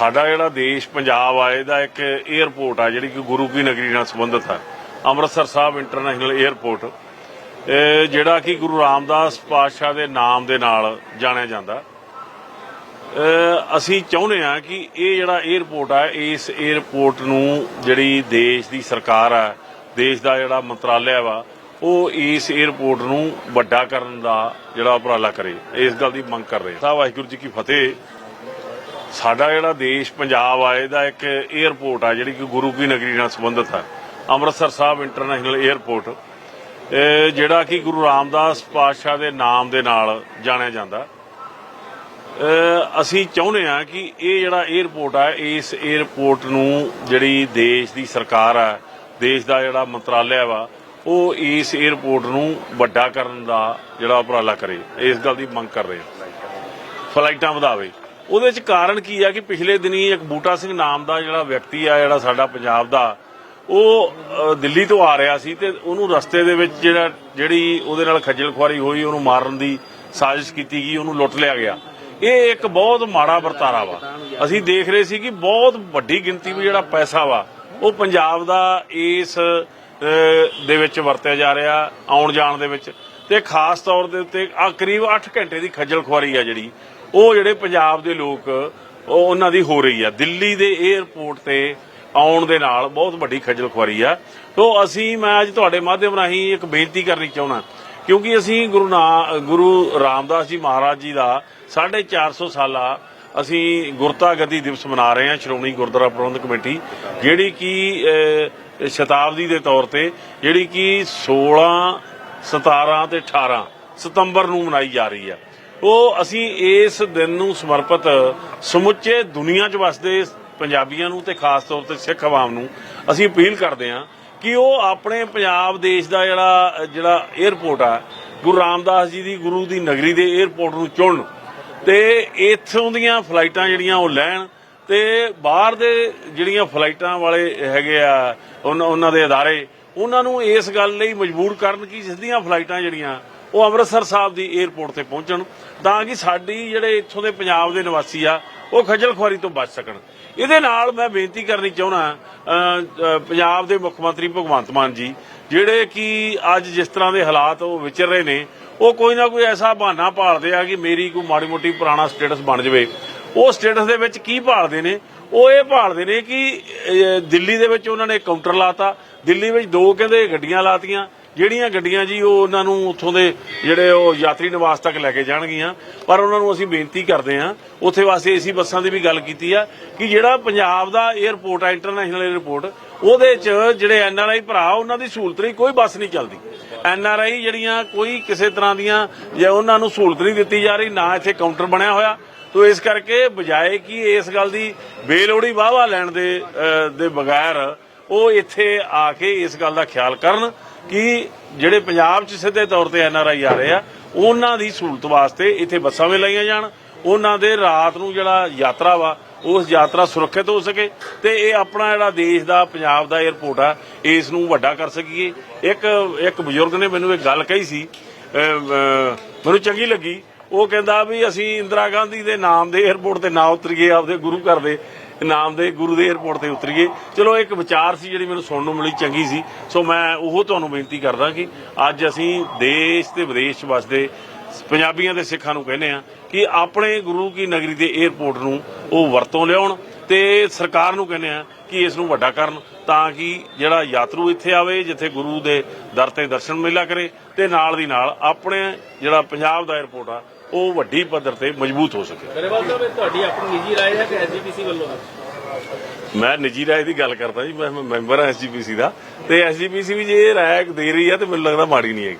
ਸਾਡਾ ਜਿਹੜਾ ਦੇਸ਼ ਪੰਜਾਬ ਆ, ਇਹਦਾ ਇੱਕ 에ਅਰਪੋਰਟ ਆ, ਜਿਹੜੀ ਕਿ ਗੁਰੂ ਕੀ ਨਗਰੀ ਨਾਲ ਸੰਬੰਧਿਤ ਹੈ ਅੰਮ੍ਰਿਤਸਰ ਸਾਹਿਬ ਇੰਟਰਨੈਸ਼ਨਲ 에ਅਰਪੋਰਟ ਜਿਹੜਾ ਕਿ ਗੁਰੂ ਰਾਮਦਾਸ ਪਾਤਸ਼ਾਹ ਦੇ ਨਾਮ ਦੇ ਨਾਲ ਜਾਣਿਆ ਜਾਂਦਾ। ਅਸੀਂ ਚਾਹੁੰਦੇ ਆ ਕਿ ਇਹ ਜਿਹੜਾ 에ਅਰਪੋਰਟ ਆ, ਇਸ 에ਅਰਪੋਰਟ ਨੂੰ ਜਿਹੜੀ ਦੇਸ਼ ਦੀ ਸਰਕਾਰ ਆ, ਦੇਸ਼ ਦਾ ਜਿਹੜਾ ਮੰਤਰਾਲਿਆ ਵਾ, ਉਹ ਇਸ 에ਅਰਪੋਰਟ ਨੂੰ ਵੱਡਾ ਕਰਨ ਦਾ ਜਿਹੜਾ ਉਪਰਾਲਾ ਕਰੇ। ਇਸ ਗੱਲ ਦੀ ਮੰਗ ਕਰ ਰਹੇ ਸਾਹਿਬ, ਵਾਹਿਗੁਰੂ ਜੀ ਕੀ ਫਤਿਹ। ਸਾਡਾ ਜਿਹੜਾ ਦੇਸ਼ ਪੰਜਾਬ ਆ ਇਹਦਾ ਇੱਕ 에ਅਰਪੋਰਟ ਆ, ਜਿਹੜੀ ਕਿ ਗੁਰੂ ਕੀ ਨਗਰੀ ਨਾਲ ਸੰਬੰਧਿਤ ਹੈ ਅੰਮ੍ਰਿਤਸਰ ਸਾਹਿਬ ਇੰਟਰਨੈਸ਼ਨਲ 에ਅਰਪੋਰਟ ਇਹ ਜਿਹੜਾ ਕਿ ਗੁਰੂ ਰਾਮਦਾਸ ਪਾਤਸ਼ਾਹ ਦੇ ਨਾਮ ਦੇ ਨਾਲ ਜਾਣਿਆ ਜਾਂਦਾ। ਅਸੀਂ ਚਾਹੁੰਦੇ ਆ ਕਿ ਇਹ ਜਿਹੜਾ 에ਅਰਪੋਰਟ ਆ, ਇਸ 에ਅਰਪੋਰਟ ਨੂੰ ਜਿਹੜੀ ਦੇਸ਼ ਦੀ ਸਰਕਾਰ ਆ, ਦੇਸ਼ ਦਾ ਜਿਹੜਾ ਮੰਤਰਾਲਿਆ ਵਾ, ਉਹ ਇਸ 에ਅਰਪੋਰਟ ਨੂੰ ਵੱਡਾ ਕਰਨ ਦਾ ਜਿਹੜਾ ਉਪਰਾਲਾ ਕਰੇ। ਇਸ ਗੱਲ ਦੀ ਮੰਗ ਕਰ ਰਹੇ ਫਲਾਈਟਾਂ ਵਧਾਵੇ। ਉਹਦੇ ਚ ਕਾਰਨ ਕੀ ਆ ਕਿ ਪਿਛਲੇ ਦਿਨੀ ਇੱਕ ਬੂਟਾ ਸਿੰਘ ਨਾਮ ਦਾ ਜਿਹੜਾ ਵਿਅਕਤੀ ਆ, ਜਿਹੜਾ ਸਾਡਾ ਪੰਜਾਬ ਦਾ, ਉਹ ਦਿੱਲੀ ਤੋਂ ਆ ਰਿਹਾ ਸੀ ਤੇ ਉਹਨੂੰ ਰਸਤੇ ਦੇ ਵਿੱਚ ਜਿਹੜਾ, ਜਿਹੜੀ ਉਹਦੇ ਨਾਲ ਖੱਜਲ ਖੁਆਰੀ ਹੋਈ, ਉਹਨੂੰ ਮਾਰਨ ਦੀ ਸਾਜ਼ਿਸ਼ ਕੀਤੀ ਗਈ, ਉਹਨੂੰ ਲੁੱਟ ਲਿਆ ਗਿਆ। ਇਹ ਇੱਕ ਬਹੁਤ ਮਾੜਾ ਵਰਤਾਰਾ ਵਾ। ਅਸੀਂ ਦੇਖ ਰਹੇ ਸੀ ਕਿ ਬਹੁਤ ਵੱਡੀ ਗਿਣਤੀ ਵਿੱਚ ਜਿਹੜਾ ਪੈਸਾ ਵਾ, ਉਹ ਪੰਜਾਬ ਦਾ ਇਸ ਦੇ ਵਿੱਚ ਵਰਤਿਆ ਜਾ ਰਿਹਾ ਆਉਣ ਜਾਣ ਦੇ ਵਿੱਚ। ਤੇ ਖਾਸ ਤੌਰ ਦੇ ਉੱਤੇ ਆ ਕਰੀਬ 8 ਘੰਟੇ ਦੀ ਖੱਜਲ ਖੁਆਰੀ ਆ ਜਿਹੜੀ। ਉਹ ਜਿਹੜੇ ਪੰਜਾਬ ਦੇ ਲੋਕ, ਉਹ ਉਹਨਾਂ ਦੀ ਹੋ ਰਹੀ ਆ। ਦਿੱਲੀ ਦੇ 에ਅਰਪੋਰਟ ਤੇ ਆਉਣ ਦੇ ਨਾਲ ਬਹੁਤ ਵੱਡੀ ਖੱਜਲ ਖੁਆਰੀ ਆ। ਤੋਂ ਅਸੀਂ, ਮੈਂ ਅੱਜ ਤੁਹਾਡੇ ਮਾਧਿਅਮ ਰਾਹੀਂ ਇੱਕ ਬੇਨਤੀ ਕਰਨੀ ਚਾਹੁੰਦਾ, ਕਿਉਂਕਿ ਅਸੀਂ ਗੁਰੂ ਨਾ, ਗੁਰੂ ਰਾਮਦਾਸ ਜੀ ਮਹਾਰਾਜ ਜੀ ਦਾ 450 ਸਾਲਾ ਅਸੀਂ ਗੁਰਤਾ ਗੱਦੀ ਦਿਵਸ ਮਨਾ ਰਹੇ ਹਾਂ, ਸ਼੍ਰੋਮਣੀ ਗੁਰਦੁਆਰਾ ਪ੍ਰਬੰਧਕ ਕਮੇਟੀ, ਜਿਹੜੀ ਕਿ ਸ਼ਤਾਬਦੀ ਦੇ ਤੌਰ ਤੇ, ਜਿਹੜੀ ਕਿ 16 17 ਤੇ 18 ਸਤੰਬਰ ਨੂੰ ਮਨਾਈ ਜਾ ਰਹੀ ਹੈ ਉਹ ਅਸੀਂ ਇਸ ਦਿਨ ਨੂੰ ਸਮਰਪਿਤ ਸਮੁੱਚੇ ਦੁਨੀਆ 'ਚ ਵਸਦੇ ਪੰਜਾਬੀਆਂ ਨੂੰ ਤੇ ਖਾਸ ਤੌਰ ਤੇ ਸਿੱਖ ਆਵਾਮ ਨੂੰ ਅਸੀਂ ਅਪੀਲ ਕਰਦੇ ਹਾਂ ਕਿ ਉਹ ਆਪਣੇ ਪੰਜਾਬ ਦੇਸ਼ ਦਾ ਜਿਹੜਾ ਜਿਹੜਾ 에ਅਰਪੋਰਟ ਆ, ਗੁਰੂ ਰਾਮਦਾਸ ਜੀ ਦੀ, ਗੁਰੂ ਦੀ ਨਗਰੀ ਦੇ 에ਅਰਪੋਰਟ ਨੂੰ ਚੁਣਨ ਤੇ ਇੱਥੋਂ ਦੀਆਂ ਫਲਾਈਟਾਂ ਜਿਹੜੀਆਂ ਉਹ ਲੈਣ ਤੇ ਬਾਹਰ ਦੇ ਜਿਹੜੀਆਂ ਫਲਾਈਟਾਂ ਵਾਲੇ ਹੈਗੇ ਆ ਉਹਨਾਂ ਉਹਨਾਂ ਦੇ ਅਦਾਰੇ, ਉਹਨਾਂ ਨੂੰ ਇਸ ਗੱਲ ਲਈ ਮਜਬੂਰ ਕਰਨ ਕਿ ਜਿਸ ਦੀਆਂ ਫਲਾਈਟਾਂ ਜਿਹੜੀਆਂ ਉਹ ਅੰਮ੍ਰਿਤਸਰ ਸਾਹਿਬ ਦੀ 에ਅਰਪੋਰਟ ਤੇ ਪਹੁੰਚਣ, ਤਾਂ ਕਿ ਸਾਡੀ ਜਿਹੜੇ ਇੱਥੋਂ ਦੇ ਪੰਜਾਬ ਦੇ ਨਿਵਾਸੀ ਆ, ਉਹ ਖੱਜਲ ਖੁਆਰੀ ਤੋਂ ਬਚ ਸਕਣ। ਇਹਦੇ ਨਾਲ ਮੈਂ ਬੇਨਤੀ ਕਰਨੀ ਚਾਹੁੰਦਾ ਪੰਜਾਬ ਦੇ ਮੁੱਖ ਮੰਤਰੀ ਭਗਵੰਤ ਮਾਨ ਜੀ, ਜਿਹੜੇ ਕਿ ਅੱਜ ਜਿਸ ਤਰ੍ਹਾਂ ਦੇ ਹਾਲਾਤ ਉਹ ਵਿਚਰ ਰਹੇ ਨੇ, ਉਹ ਕੋਈ ਨਾ ਕੋਈ ਐਸਾ ਬਹਾਨਾ ਭਾਲਦੇ ਆ ਕਿ ਮੇਰੀ ਕੋਈ ਮਾੜੀ ਮੋਟੀ ਪੁਰਾਣਾ ਸਟੇਟਸ ਬਣ ਜਾਵੇ। ਉਹ ਸਟੇਟਸ ਦੇ ਵਿੱਚ ਕੀ ਭਾਲਦੇ ਨੇ? ਉਹ ਇਹ ਭਾਲਦੇ ਨੇ ਕਿ ਦਿੱਲੀ ਦੇ ਵਿੱਚ ਉਹਨਾਂ ਨੇ ਕਾਊਂਟਰ ਲਾਤਾ। ਦਿੱਲੀ ਵਿੱਚ ਦੋ ਕਹਿੰਦੇ ਗੱਡੀਆਂ ਲਾਤੀਆਂ। ਜਿਹੜੀਆਂ ਗੱਡੀਆਂ ਜੀ ਉਹ ਉਹਨਾਂ ਨੂੰ ਉੱਥੋਂ ਦੇ ਜਿਹੜੇ ਉਹ ਯਾਤਰੀ ਨਿਵਾਸ ਤੱਕ ਲੈ ਕੇ ਜਾਣਗੀਆਂ। ਪਰ ਉਹਨਾਂ ਨੂੰ ਅਸੀਂ ਬੇਨਤੀ ਕਰਦੇ ਹਾਂ, ਉੱਥੇ ਵਾਸਤੇ ਏਸੀ ਬੱਸਾਂ ਦੀ ਵੀ ਗੱਲ ਕੀਤੀ ਆ ਕਿ ਜਿਹੜਾ ਪੰਜਾਬ ਦਾ 에ਅਰਪੋਰਟ ਆ, ਇੰਟਰਨੈਸ਼ਨਲ 에ਅਰਪੋਰਟ ਉਹਦੇ 'ਚ ਜਿਹੜੇ ਐਨਆਰਆਈ ਭਰਾ, ਉਹਨਾਂ ਦੀ ਸਹੂਲਤ ਲਈ ਕੋਈ ਬੱਸ ਨਹੀਂ ਚੱਲਦੀ। ਐਨਆਰਆਈ ਜਿਹੜੀਆਂ ਕੋਈ ਕਿਸੇ ਤਰ੍ਹਾਂ ਦੀਆਂ ਜੇ ਉਹਨਾਂ ਨੂੰ ਸਹੂਲਤ ਨਹੀਂ ਦਿੱਤੀ ਜਾ ਰਹੀ, ਨਾ ਇੱਥੇ ਕਾਊਂਟਰ ਬਣਿਆ ਹੋਇਆ। ਤੋ ਇਸ ਕਰਕੇ ਬਜਾਏ ਕਿ ਇਸ ਗੱਲ ਦੀ ਬੇਲੋੜੀ ਵਾਹਵਾ ਲੈਣ ਦੇ ਦੇ ਬਗੈਰ ਉਹ ਇੱਥੇ ਆ ਕੇ ਇਸ ਗੱਲ ਦਾ ਖਿਆਲ ਕਰਨ ਕਿ ਜਿਹੜੇ ਪੰਜਾਬ 'ਚ ਸਿੱਧੇ ਤੌਰ ਤੇ ਐੱਨ ਆਰ ਆਈ ਆ ਰਹੇ ਆ, ਉਹਨਾਂ ਦੀ ਸਹੂਲਤ ਵਾਸਤੇ ਇੱਥੇ ਬੱਸਾਂ ਵੀ ਲਾਈਆਂ ਜਾਣ, ਉਹਨਾਂ ਦੇ ਰਾਤ ਨੂੰ ਜਿਹੜਾ ਯਾਤਰਾ ਵਾ, ਉਸ ਯਾਤਰਾ ਸੁਰੱਖਿਅਤ ਹੋ ਸਕੇ ਤੇ ਇਹ ਆਪਣਾ ਜਿਹੜਾ ਦੇਸ਼ ਦਾ, ਪੰਜਾਬ ਦਾ 에ਅਰਪੋਰਟ ਆ, ਇਸ ਨੂੰ ਵੱਡਾ ਕਰ ਸਕੀਏ। ਇੱਕ ਇੱਕ ਬਜ਼ੁਰਗ ਨੇ ਮੈਨੂੰ ਇੱਕ ਗੱਲ ਕਹੀ ਸੀ ਮੈਨੂੰ ਚੰਗੀ ਲੱਗੀ। ਉਹ ਕਹਿੰਦਾ ਵੀ ਅਸੀਂ ਇੰਦਰਾ ਗਾਂਧੀ ਦੇ ਨਾਮ ਦੇ 에어ਪੋਰਟ ਤੇ ਨਾ ਉਤਰੀਏ, ਆਪਦੇ ਗੁਰੂ ਘਰ ਦੇ ਨਾਮ ਦੇ ਗੁਰੂ ਦੇ 에어ਪੋਰਟ ਤੇ ਉਤਰੀਏ। ਚਲੋ, ਇੱਕ ਵਿਚਾਰ ਸੀ ਜਿਹੜੀ ਮੈਨੂੰ ਸੁਣਨ ਨੂੰ ਮਿਲੀ, ਚੰਗੀ ਸੀ। ਸੋ ਮੈਂ ਉਹ ਤੁਹਾਨੂੰ ਬੇਨਤੀ ਕਰਦਾ ਕਿ ਅੱਜ ਅਸੀਂ ਦੇਸ਼ ਤੇ ਵਿਦੇਸ਼ ਵਸਦੇ ਪੰਜਾਬੀਆਂ ਦੇ ਸਿੱਖਾਂ ਨੂੰ ਕਹਿੰਦੇ ਆ ਕਿ ਆਪਣੇ ਗੁਰੂ ਕੀ ਨਗਰੀ ਦੇ 에어ਪੋਰਟ ਨੂੰ ਉਹ ਵਰਤੋਂ ਲਿਆਉਣ ਤੇ ਸਰਕਾਰ ਨੂੰ ਕਹਿੰਦੇ ਆ ਕਿ ਇਸ ਨੂੰ ਵੱਡਾ ਕਰਨ ਤਾਂ ਕਿ ਜਿਹੜਾ ਯਾਤਰੂ ਇੱਥੇ ਆਵੇ, ਜਿੱਥੇ ਗੁਰੂ ਦੇ ਦਰ ਤੇ ਦਰਸ਼ਨ ਮੇਲਾ ਕਰੇ ਤੇ ਨਾਲ ਦੀ ਨਾਲ ਆਪਣੇ ਜਿਹੜਾ ਪੰਜਾਬ ਦਾ 에어ਪੋਰਟ ਆ ਉਹ ਵੱਡੀ ਪੱਧਰ ਤੇ ਮਜ਼ਬੂਤ ਹੋ ਸਕੇ। ਗਰੇਵਾਲ ਸਾਹਿਬ ਤੁਹਾਡੀ ਆਪਣੀ ਨਿੱਜੀ ਰਾਏ ਹੈ ਕਿ ਐਸਜੀਪੀਸੀ ਵੱਲੋਂ ਹੈ? ਮੈਂ ਨਿੱਜੀ ਰਾਏ ਦੀ ਗੱਲ ਕਰਦਾ ਜੀ ਮੈਂ ਮੈਂਬਰ ਹਾਂ ਐਸਜੀਪੀਸੀ ਦਾ। ਤੇ ਐਸਜੀਪੀਸੀ ਵੀ ਜੇ ਇਹ ਰਾਏ ਦੇ ਰਹੀ ਆ ਤੇ ਮੈਨੂੰ ਲੱਗਦਾ ਮਾੜੀ ਨਹੀਂ ਹੈਗੀ।